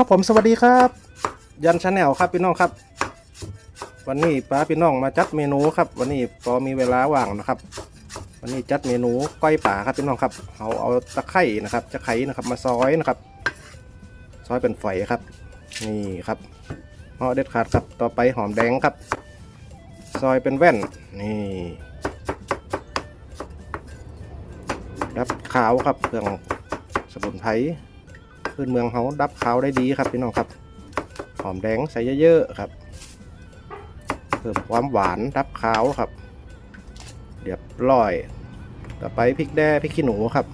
ครับผมสวัสดีครับ ยันชาแนลครับพี่น้องครับ วันนี้ป้าพี่น้องมาจัดเมนูครับ วันนี้พอมีเวลาว่างนะครับ วันนี้จัดเมนูก้อยป่าครับพี่น้องครับเอาเอาตะไคร่นะครับจะไข่นะครับ มาซอยนะครับ ซอยเป็นฝอยครับ นี่ครับห่อเด็ดขาดครับต่อไปหอมแดงครับ ซอยเป็นแว่นนี่รับขาวครับเครื่องสมุนไพร พื้นเมืองเขาดับขาวได้ดีครับพี่น้องครับหอมแดงใส่เยอะๆครับเพิ่มความหวานดับขาวครับเรียบร้อย ต่อไปพริกแด้พริกขี้หนูครับ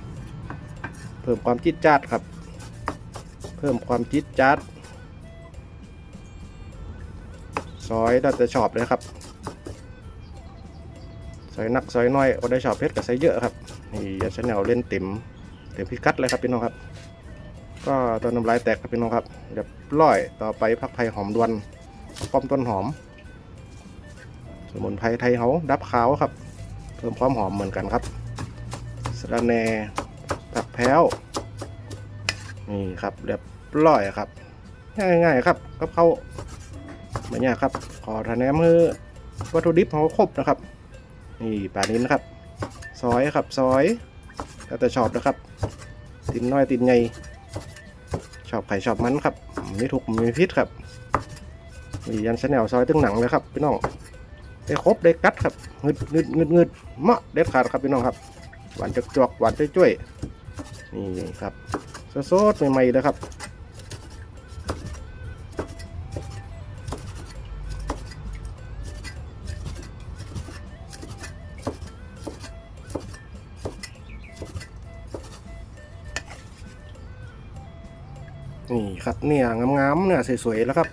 เพิ่มความจี๊ดจ๊าดครับ เพิ่มความจี๊ดจ๊าดซอยเราจะชอบเลยครับซอยนักซอยน้อยก็ได้ชอบเพชรกับใส่เยอะครับนี่ยาชาแนลเล่นเต็มเต็มพิกัดเลยครับพี่น้องครับ ก็ต้นน้ำลายแตกครับพี่น้องครับเรียบร้อยต่อไปผักไผ่หอมดวนป้อมต้นหอม สมุนไพรไทยเขาดับขาวครับ เพิ่มความหอมเหมือนกันครับสะระแหน่ผักแพ้วนี่ครับเรียบร้อยครับ ง่ายๆครับกับเขาไม่ยากครับ ขอทาแนมือวัตถุดิบเขาครบนะครับ นี่ป่านี้นะครับ ซอยครับซอยแล้วแต่ชอบนะครับ ตินน้อยตินใหญ่ อบไข่ชอบมันครับมีถูกมีพิษครับมียันชแนลซอยตึงหนังเลยครับพี่น้องได้ครบได้กัดครับงึดงึดงึดงึดมะเด็ดขาดครับพี่น้องครับหวานจกจวกหวานจ้วยนี่ครับสดๆใหม่ๆเลยครับ นี่ครับเนี่ยงามๆเนี่ยสวยๆแล้วครับ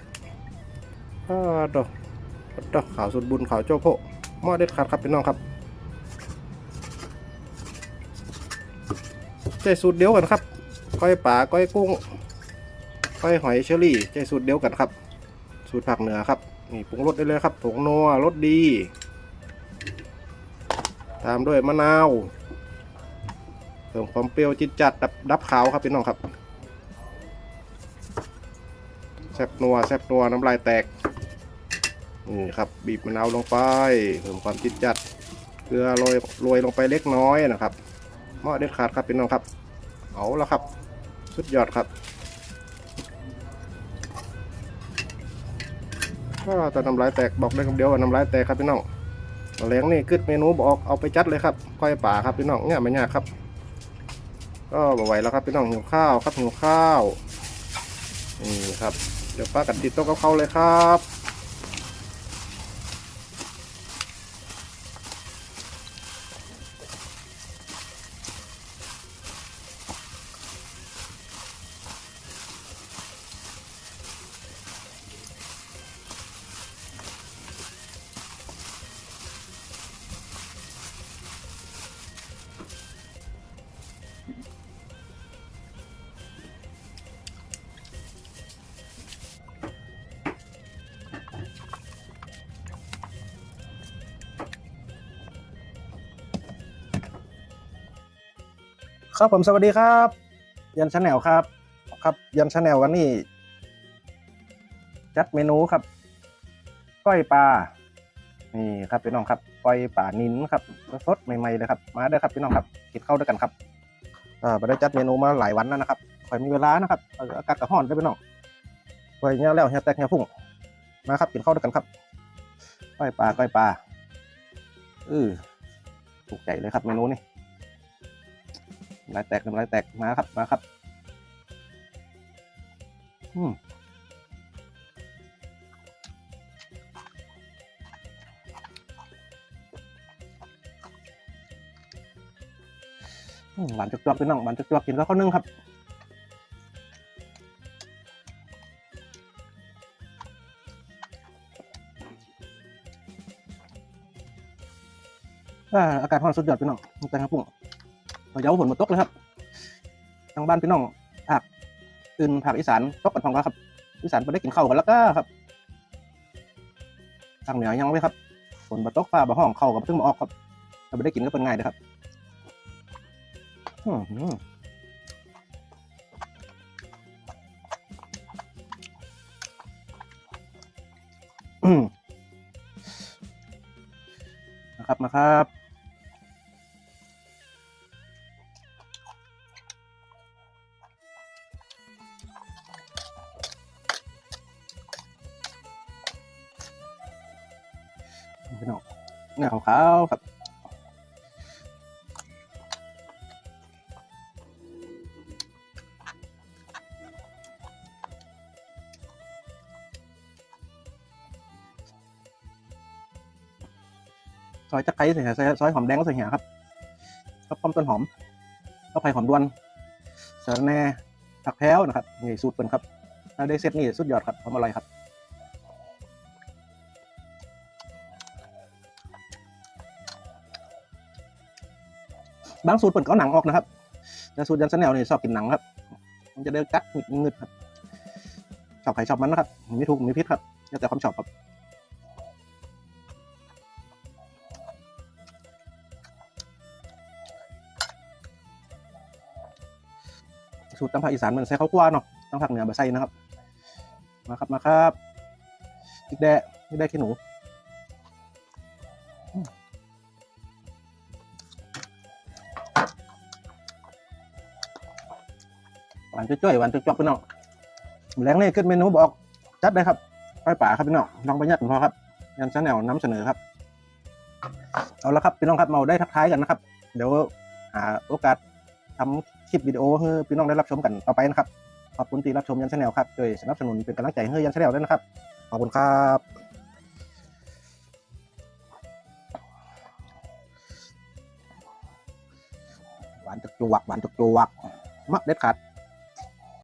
อดอกดอกขาวสุดบุญขาวโจ้โพหม้อเด็ดขาดครับพี่น้องครับใจสูตรเดียวกันครับ ก้อยป่าก้อยกุ้ง ก้อยหอยเชอรี่ใจสูตรเดียวกันครับ สูตรผักเหนือครับนี่ปรุงรสได้เลยครับผงนัวรสดี ตามด้วยมะนาวเพิ่มความเปรี้ยวจิตจัดดับดับขาวครับพี่น้องครับ บนัวแซบนัวน้ำลายแตกนี่ครับบีบมะนาวลงไปเพิ่มความจิตจัดเกลือโรยโรยลงไปเล็กน้อยนะครับเหมาะเด็ดขาดครับพี่น้องครับ เอาแล้วครับ สุดยอดครับก็ตอนน้ำลายแตกบอกได้คำเดียวว่าน้ำลายแตกครับพี่น้องแหลงนี่กึดเมนูบอกเอาไปจัดเลยครับก้อยป่าครับพี่น้องเนี่ยไม่ยากครับ ก็บ่ไหวแล้วครับพี่น้องหิวข้าวครับหิวข้าวนี่ครับ เดี๋ยวป้ากัดติดโต๊ะกับเขาเลยครับ ครับผมสวัสดีครับ ยันชาแนลครับ ครับ ยันชาแนลวันนี้ จัดเมนูครับก้อยปลานี่ครับพี่น้องครับก้อยปลานินครับสดใหม่ๆเลยครับ มาเด้อครับพี่น้องครับกินข้าวด้วยกันครับอ่าไปได้จัดเมนูมาหลายวันแล้วนะครับคอยมีเวลานะครับอากาศกระห้อนด้วยพี่น้องคอยเงี้ยแล้วเงี้ยแตกเงี้ยพุ่งมาครับกินข้าวด้วยกันครับก้อยปลาก้อยปลาอือถูกใจเลยครับเมนูนี้ ลายแตกน้ำลายแตกมาครับมาครับอืมมหวานจุกๆพี่น้องหวานจุกๆกินก็ข้าวนึ่งครับอ่าอากาศร้อนสุดยอดพี่น้องแต่ครับผม เดี๋ยวฝนมาตกเลยครับ ทางบ้านพี่น้องผักอื่นผักอีสานตกกันทองแล้วครับ อีสานไปได้กินข้าวกันแล้วก็ครับ ทางเหนือยังไม่ครับ ฝนมาตกฟ้าบาห้องเข้ากับเพิ่งมาออกครับถ้าไปได้กินก็เป็นไงนะครับอืมนะครับมาครับ เนื้อขาวๆครับ ซอยตะไคร้ใส่ใส่ซอยหอมแดงก็ใส่หี่ยครับข้าวป้อมต้นหอมข้าวไผ่หอมดวนสาระแหน่ผักแพ้วนะครับนี่สูตรเป็นครับถ้าได้เซตนี่สุดยอดครับทำอะไรครับ บางสูตรเปิดก็หนังออกนะครับแต่สูตรยันสแนลเนี่ยชอบกินหนังครับ มันจะได้กัดหงึดงึดครับชอบใครชอบมันนะครับไม่ถูกไม่พิษครับแล้วแต่ความชอบครับสูตรตำภาคอีสานมันใส่ข้าวคั่วเนาะตำภาคเหนือแบบใส่นะครับ มาครับมาครับอีกแดะอีกแดะขี้หนูานจ้อยๆหวานจ้อยๆพี่น้องแรงนี่ขึ้นเมนูบอกจัดได้ครับไปป่าครับพี่น้องลองไปยัดพอครับยันชาแนลน้ำเสนอครับ เอาละครับพี่น้องครับเราได้ทักทายกันนะครับ เดี๋ยวหาโอกาสทำคลิปวิดีโอให้พี่น้องได้รับชมกันต่อไปนะครับ ขอบคุณที่รับชมยันชาแนลครับช่วยสนับสนุนเป็นกำลังใจให้ยันชาแนลด้วยนะครับ ขอบคุณครับหวานจุกจวกหวานจุกจวกมะเด็ดขาด